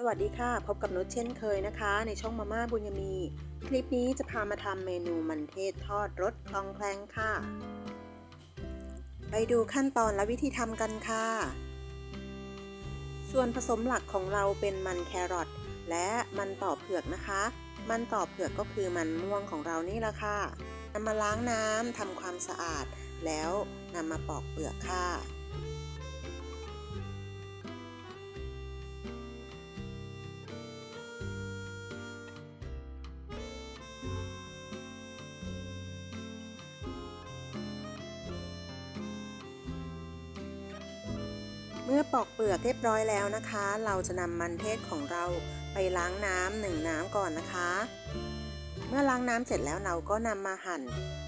สวัสดีค่ะ พบกับนุชเช่นเคยนะคะ ในช่องมาม่าบุญยมี คลิปนี้จะพามาทำเมนูมันเทศทอดรสคลองแคลงค่ะ ไปดูขั้นตอนและวิธีทำกันค่ะ ส่วนผสมหลักของเราเป็นมันแครอทและมันต่อเผือกนะคะ มันต่อเผือกก็คือมันม่วงของเรานี่แหละค่ะนำมาล้างน้ำทำความสะอาด แล้วนำมาปอกเปลือกค่ะ เมื่อปอกเปลือกเรียบร้อยแล้วนะคะ เราจะนำมันเทศของเราไปล้างน้ำหนึ่งน้ำก่อนนะคะ เมื่อล้างน้ำเสร็จแล้วเราก็นำมาหั่น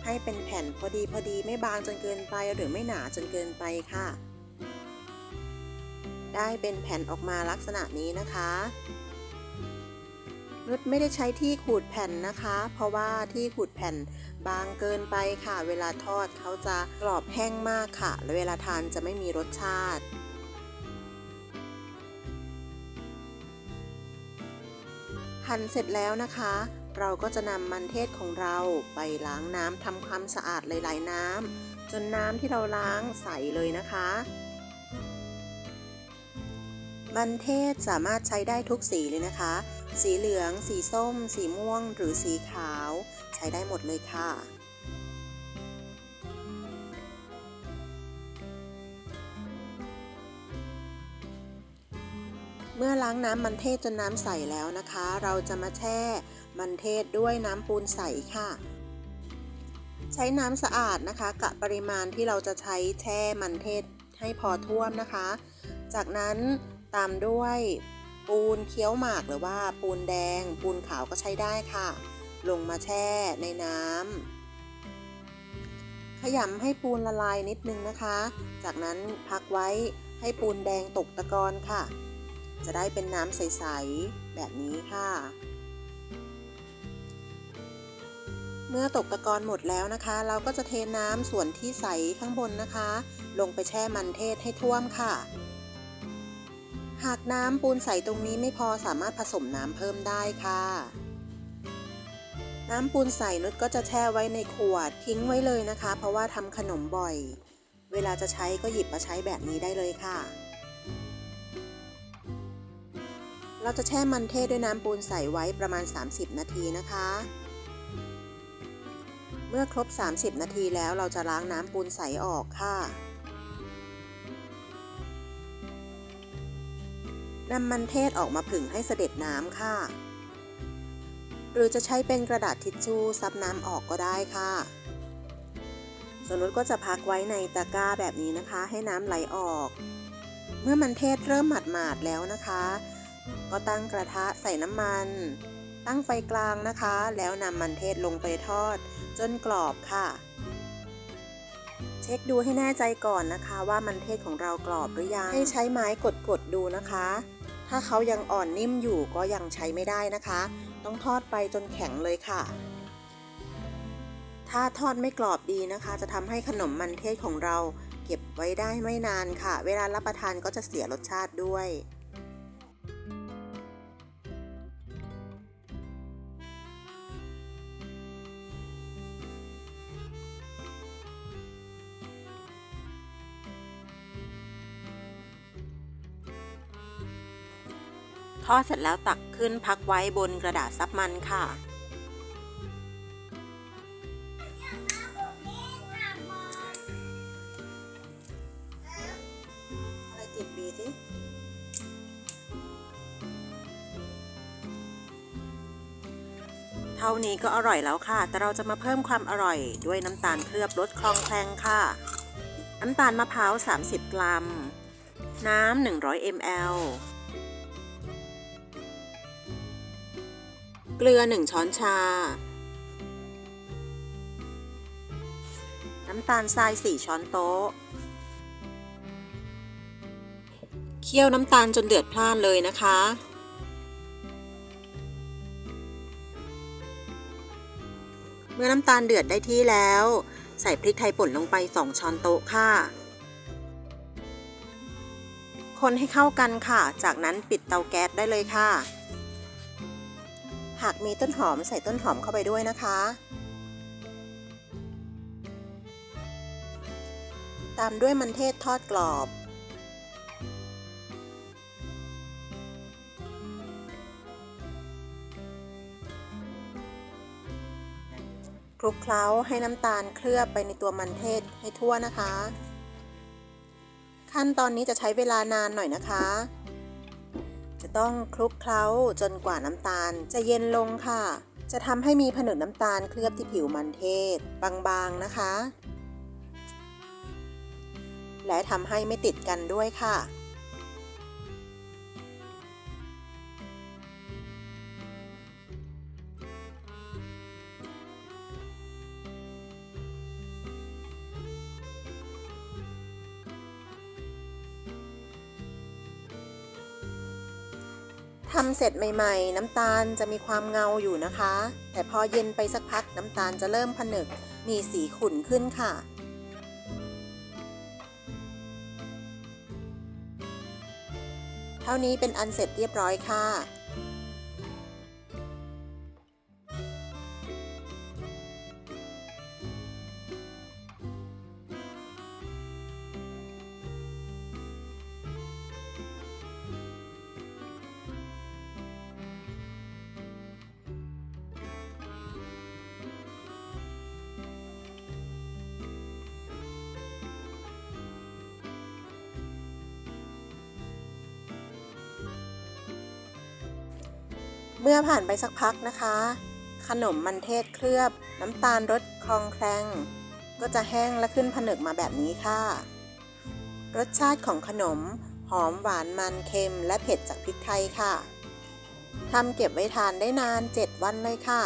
ให้เป็นแผ่นพอดีพอดีไม่บางจนเกินไปหรือไม่หนาจนเกินไปค่ะ ได้เป็นแผ่นออกมาลักษณะนี้นะคะนุชไม่ได้ใช้ที่ขูดแผ่นนะคะ เพราะว่าที่ขูดแผ่นบางเกินไปค่ะ เวลาทอดเขาจะกรอบแห้งมากค่ะและเวลาทานจะไม่มีรสชาติ หั่นเสร็จแล้วนะคะ เราก็จะนำมันเทศของเราไปล้างน้ำทำความสะอาดหลายๆน้ำจนน้ำที่เราล้างใสเลยนะคะ มันเทศสามารถใช้ได้ทุกสีเลยนะคะ สีเหลือง สีส้ม สีม่วง หรือสีขาว ใช้ได้หมดเลยค่ะ เมื่อล้างน้ำมันเทศจนน้ำใสแล้วนะคะ เราจะมาแช่มันเทศด้วยน้ำปูนใสค่ะ ใช้น้ำสะอาดนะคะกะปริมาณที่เราจะใช้แช่มันเทศให้พอท่วมนะคะ จากนั้นตามด้วยปูนเคี้ยวหมากหรือว่าปูนแดง ปูนขาวก็ใช้ได้ค่ะ ลงมาแช่ในน้ำขยำให้ปูนละลายนิดนึงนะคะ จากนั้นพักไว้ให้ปูนแดงตกตะกอนค่ะ จะได้เป็นน้ำใส ๆ แบบนี้ค่ะ เมื่อตกตะกอนหมดแล้วนะคะ เราก็จะเทน้ำส่วนที่ใสข้างบนนะคะ ลงไปแช่มันเทศให้ท่วมค่ะ หากน้ำปูนใสตรงนี้ไม่พอสามารถผสมน้ำเพิ่มได้ค่ะน้ำปูนใสนุชก็จะแช่ไว้ในขวดทิ้งไว้เลยนะคะ เพราะว่าทำขนมบ่อย เวลาจะใช้ก็หยิบมาใช้แบบนี้ได้เลยค่ะ เราจะแช่มันเทศด้วยน้ำปูนใสไว้ประมาณ 30 นาทีนะคะ เมื่อครบ 30 นาทีแล้วเราจะล้างน้ำปูนใสออกค่ะนำมันเทศออกมาผึ่งให้เสด็จน้ำค่ะ หรือจะใช้เป็นกระดาษทิชชู่ซับน้ำออกก็ได้ค่ะสนุนก็จะพักไว้ในตะกร้าแบบนี้นะคะ ให้น้ำไหลออก เมื่อมันเทศเริ่มหมาดๆแล้วนะคะ ก็ตั้งกระทะใส่น้ำมัน ตั้งไฟกลางนะคะ แล้วนำมันเทศลงไปทอด จนกรอบค่ะ เช็คดูให้แน่ใจก่อนนะคะ ว่ามันเทศของเรากรอบหรือยัง ให้ใช้ไม้กดๆดูนะคะ ถ้าเขายังอ่อนนิ่มอยู่ก็ยังใช้ไม่ได้นะคะ ต้องทอดไปจนแข็งเลยค่ะถ้าทอดไม่กรอบดีนะคะ จะทำให้ขนมมันเทศของเรา เก็บไว้ได้ไม่นานค่ะ เวลารับประทานก็จะเสียรสชาติด้วย อดเสร็จแล้วตักขึ้นพักไว้บนกระดาษซับมันค่ะ อะไรติดบีสิเท่านี้ก็อร่อยแล้วค่ะ แต่เราจะมาเพิ่มความอร่อยด้วยน้ำตาลเคลือบรสคลองแคลงค่ะ น้ำตาลมะพร้าว 30 กรัม น้ำ 100 ml เกลือ 1 ช้อนชา น้ำตาลทราย 4 ช้อนโต๊ะ เคี่ยวน้ำตาลจนเดือดพล่านเลยนะคะ เมื่อน้ำตาลเดือดได้ที่แล้ว ใส่พริกไทยป่นลงไป 2 ช้อนโต๊ะค่ะคคนให้เข้ากันค่ะ จากนั้นปิดเตาแก๊สได้เลยค่ะ หากมีต้นหอมใส่ต้นหอมเข้าไปด้วยนะคะ ตามด้วยมันเทศทอดกรอบ คลุกเคล้าให้น้ำตาลเคลือบไปในตัวมันเทศให้ทั่วนะคะ ขั้นตอนนี้จะใช้เวลานานหน่อยนะคะ ต้องคลุกเคล้าจนกว่าน้ำตาล จะเย็นลงค่ะ จะทำให้มีผนึกน้ำตาลเคลือบที่ผิวมันเทศ บางๆนะคะ และทำให้ไม่ติดกันด้วยค่ะ ทำเสร็จใหม่ ๆ น้ำตาลจะมีความเงาอยู่นะคะ แต่พอเย็นไปสักพักน้ำตาลจะเริ่มผนึก มีสีขุ่นขึ้นค่ะ เท่านี้เป็นอันเสร็จเรียบร้อยค่ะ เมื่อผ่านไปสักพักนะคะ ขนมมันเทศเคลือบ น้ำตาลรสคลองแคลงก็จะแห้งและขึ้นผนึกมาแบบนี้ค่ะ รสชาติของขนมหอมหวานมันเค็มและเผ็ดจากพริกไทยค่ะทำเก็บไว้ทานได้นาน 7 วันเลยค่ะ